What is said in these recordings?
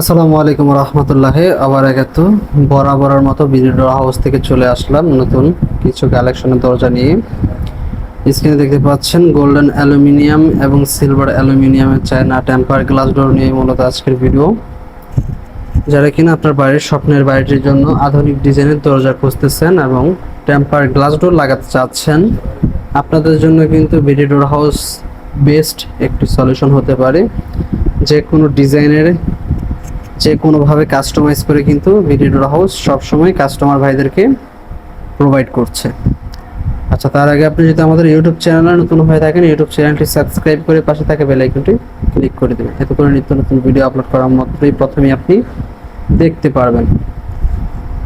আসসালামু আলাইকুম রহমতুল্লাহ আবার একাত্তু বরাবরের মতো ভিডিও হাউস থেকে চলে আসলাম নতুন কিছু কালেকশনের দরজা নিয়ে। স্ক্রিনে দেখতে পাচ্ছেন গোল্ডেন অ্যালুমিনিয়াম এবং সিলভার অ্যালুমিনিয়ামের চায়না টেম্পার গ্লাস ডোর নিয়ে মূলত আজকের ভিডিও। যারা কিনা আপনার বাড়ির স্বপ্নের বাড়িটির জন্য আধুনিক ডিজাইনের দরজা খুঁজতেছেন এবং টেম্পার গ্লাস ডোর লাগাতে চাচ্ছেন, আপনাদের জন্য কিন্তু ভিডিও হাউস বেস্ট একটি সলিউশন হতে পারে। যে কোনো ডিজাইনের যে কোনোভাবে কাস্টমাইজ করে কিন্তু ভিডিও হাউস সবসময় কাস্টমার ভাইদেরকে প্রোভাইড করছে। আচ্ছা তার আগে আপনি যদি আমাদের ইউটিউব চ্যানেলে নতুন হয়ে থাকেন ইউটিউব চ্যানেলটি সাবস্ক্রাইব করে পাশে থাকা বেল আইকনটি ক্লিক করে দেবেন। এতে করে নিত্য নতুন ভিডিও আপলোড করার মাত্রই প্রথমেই আপনি দেখতে পারবেন।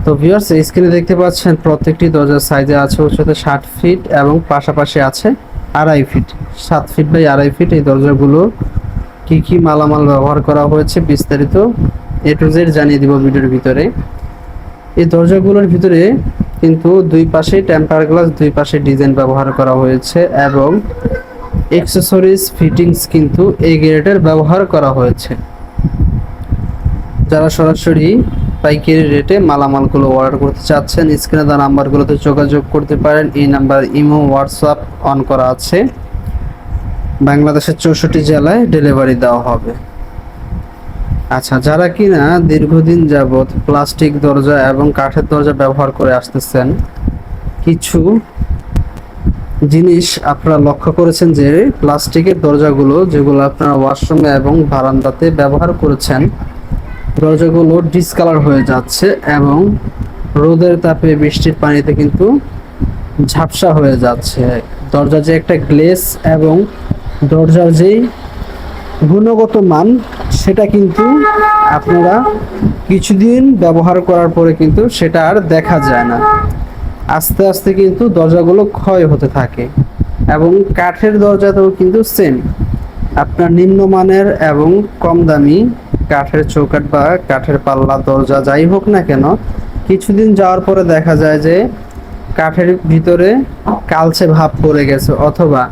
তো ভিউয়ার্স এই স্ক্রিনে দেখতে পাচ্ছেন প্রত্যেকটি দরজার সাইজে আছে উচ্চতা ষাট ফিট এবং পাশাপাশি আছে আড়াই ফিট সাত ফিট বাই আড়াই ফিট এই দরজাগুলো কি কি মালামাল ব্যবহার করা হয়েছে বিস্তারিত এ টু জানিয়ে দিব ভিডিওর ভিতরে। এই দরজাগুলোর ভিতরে কিন্তু দুই পাশে টেম্পার গ্লাস দুই পাশে ডিজাইন ব্যবহার করা হয়েছে এবং এক্সেসরিজ ফিটিংস কিন্তু এই গ্রেডের ব্যবহার করা হয়েছে। যারা সরাসরি পাইকারি রেটে মালামালগুলো অর্ডার করতে চাচ্ছেন স্ক্রিনে দেওয়া নাম্বারগুলোতে যোগাযোগ করতে পারেন। এই নাম্বার ইমো হোয়াটসঅ্যাপ অন করা আছে। বাংলাদেশের চৌষট্টি জেলায় ডেলিভারি দেওয়া হবে। আচ্ছা যারা কিনা দীর্ঘদিন যাবৎ প্লাস্টিক দরজা এবং কাঠের দরজা ব্যবহার করে আসতেছেন, কিছু জিনিস আপনারা লক্ষ্য করেছেন যে প্লাস্টিকের দরজাগুলো যেগুলো আপনারা ওয়াশরুমে এবং বারান্দাতে ব্যবহার করেছেন, দরজাগুলো ডিসকালার হয়ে যাচ্ছে এবং রোদের তাপে বৃষ্টির পানিতে কিন্তু ঝাপসা হয়ে যাচ্ছে। দরজা যে একটা গ্লেস এবং দরজার যেই গুণগত মান, সেটা কিন্তু আপনারা কিছুদিন ব্যবহার করার পরে কিন্তু সেটা আর দেখা যায় না। আস্তে আস্তে কিন্তু দরজাগুলো ক্ষয় হতে থাকে এবং কাঠের দরজাতেও কিন্তু সেম আপনার নিম্নমানের এবং কম দামি কাঠের চৌকাট বা কাঠের পাল্লা, দরজা যাই হোক না কেন, কিছুদিন যাওয়ার পরে দেখা যায় যে কাঠের ভিতরে কালচে ভাব পড়ে গেছে অথবা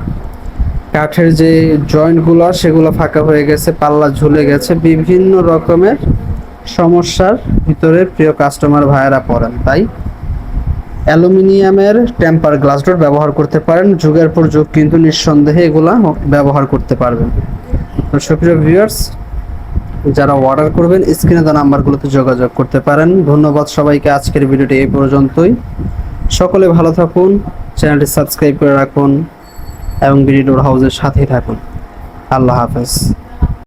কাঠের যে জয়েন্টগুলো, সেগুলো ফাঁকা হয়ে গেছে, পাল্লা ঝুলে গেছে। বিভিন্ন রকমের সমস্যার ভিতরে প্রিয় কাস্টমার ভাইয়েরা পড়েন। তাই অ্যালুমিনিয়ামের টেম্পার গ্লাস ডোর ব্যবহার করতে পারেন। যুগের পর যুগ কিন্তু নিঃসন্দেহে এগুলা ব্যবহার করতে পারবেন। তো সুপ্রিয় ভিউয়ার্স যারা অর্ডার করবেন স্ক্রিনে দেওয়া নাম্বারগুলোতে যোগাযোগ করতে পারেন। ধন্যবাদ সবাইকে। আজকের ভিডিওটি এই পর্যন্তই। সকলে ভালো থাকুন। চ্যানেলটি সাবস্ক্রাইব করে রাখুন। এবং বিডি ডোর হাউসের সাথেই থাকুন। আল্লাহ হাফেজ।